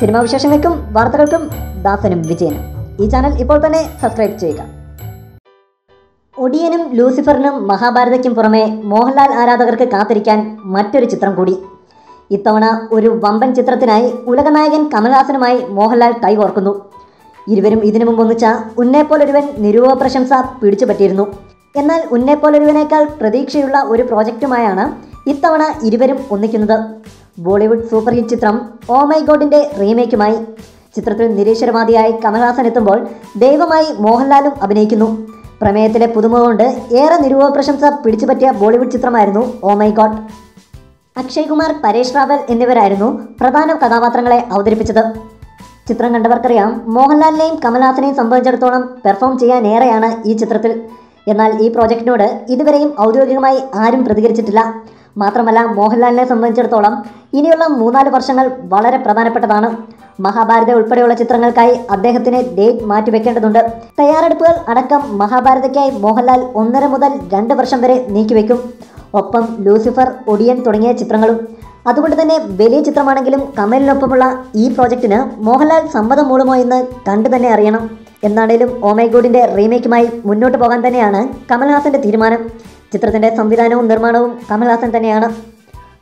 Cinema വിശേഷങ്ങൾക്കും വാർത്തകൾക്കും ദാസനും വിജയനും. ഈ ചാനൽ ഇപ്പോൾ തന്നെ സബ്സ്ക്രൈബ് ചെയ്യുക. ഒടിയനും ലൂസിഫറിനും മഹാഭാരതയ്ക്കും പുറമെ മോഹൻലാൽ ആരാധകർക്ക് കാത്തിരിക്കാൻ മറ്റൊരു ചിത്രം കൂടി. ഇത്തവണ ഒരു വമ്പൻ ചിത്രത്തിനായി ഉലകനായകൻ കമൽഹാസനുമായി മോഹൻലാൽ കൈകോർക്കുന്നു. ഇരുവരും ഇതിനു മുമ്പ് ഒന്നിച്ച ഉന്നേപ്പോലൊരുവൻ നിരൂപ പ്രശംസ പിടിച്ചു പറ്റിയിരുന്നു എന്നാൽ ഉന്നേപ്പോലൊരുവനേക്കാൾ പ്രതീക്ഷയുള്ള ഒരു പ്രോജക്റ്റുമായാണ് ഇത്തവണ ഇരുവരും ഒന്നിക്കുന്നത്. ബോളിവുഡ് സൂപ്പർ ഹിറ്റ് ചിത്രം ഓ മൈ ഗോഡിന്റെ റീമേക്കുമായി. ചിത്രത്തിൽ നിരീശ്വരവാദിയായി കമൽഹാസൻ എത്തുമ്പോൾ ദൈവമായി മോഹൻലാലും അഭിനയിക്കുന്നു. പ്രമേയത്തിലെ പുതുമ കൊണ്ട് ഏറെ നിരൂപ പ്രശംസ പിടിച്ചുപറ്റിയ ബോളിവുഡ് ചിത്രമായിരുന്നു oh my god Akshay Kumar Paresh Rawal എന്നിവരായിരുന്നു പ്രധാന കഥാപാത്രങ്ങളെ അവതരിപ്പിച്ചത്. ചിത്രം കണ്ടവർക്കറിയാം മോഹൻലാലിനെയും കമൽഹാസനെയും സംബന്ധിച്ചിടത്തോളം പെർഫോം ചെയ്യാൻ ഏറെയാണ് ഈ ചിത്രത്തിൽ. എന്നാൽ ഈ പ്രോജക്റ്റിനോട് ഇതുവരെയും ഔദ്യോഗികമായി ആരും പ്രതികരിച്ചിട്ടില്ല. മാത്രമല്ല മോഹൻലാലിനെ സംബന്ധിച്ചിടത്തോളം ഇനിയുള്ള മൂന്നാൽ വർഷങ്ങൾ വളരെ പ്രധാനപ്പെട്ടതാണ്. മഹാഭാരത ഉൾപ്പെടെയുള്ള ചിത്രങ്ങൾക്കായി അദ്ദേഹത്തിന് ഡേറ്റ് മാറ്റിവെക്കേണ്ടതുണ്ട്. തയ്യാറെടുപ്പുകൾ അടക്കം മഹാഭാരതയ്ക്കായി മോഹൻലാൽ ഒന്നര മുതൽ രണ്ട് വർഷം വരെ നീക്കിവെക്കും. ഒപ്പം ലൂസിഫർ ഒടിയൻ തുടങ്ങിയ ചിത്രങ്ങളും. അതുകൊണ്ട് തന്നെ വലിയ ചിത്രമാണെങ്കിലും കമലിനൊപ്പമുള്ള ഈ പ്രോജക്റ്റിന് മോഹൻലാൽ സമ്മതം മൂളുമോ എന്ന് കണ്ടു തന്നെ അറിയണം. എന്നാണേലും ഓമൈഗോഡിന്റെ റീമേക്കുമായി മുന്നോട്ട് പോകാൻ തന്നെയാണ് കമൽഹാസന്റെ തീരുമാനം. ചിത്രത്തിന്റെ സംവിധാനവും നിർമ്മാണവും കമൽഹാസൻ തന്നെയാണ്.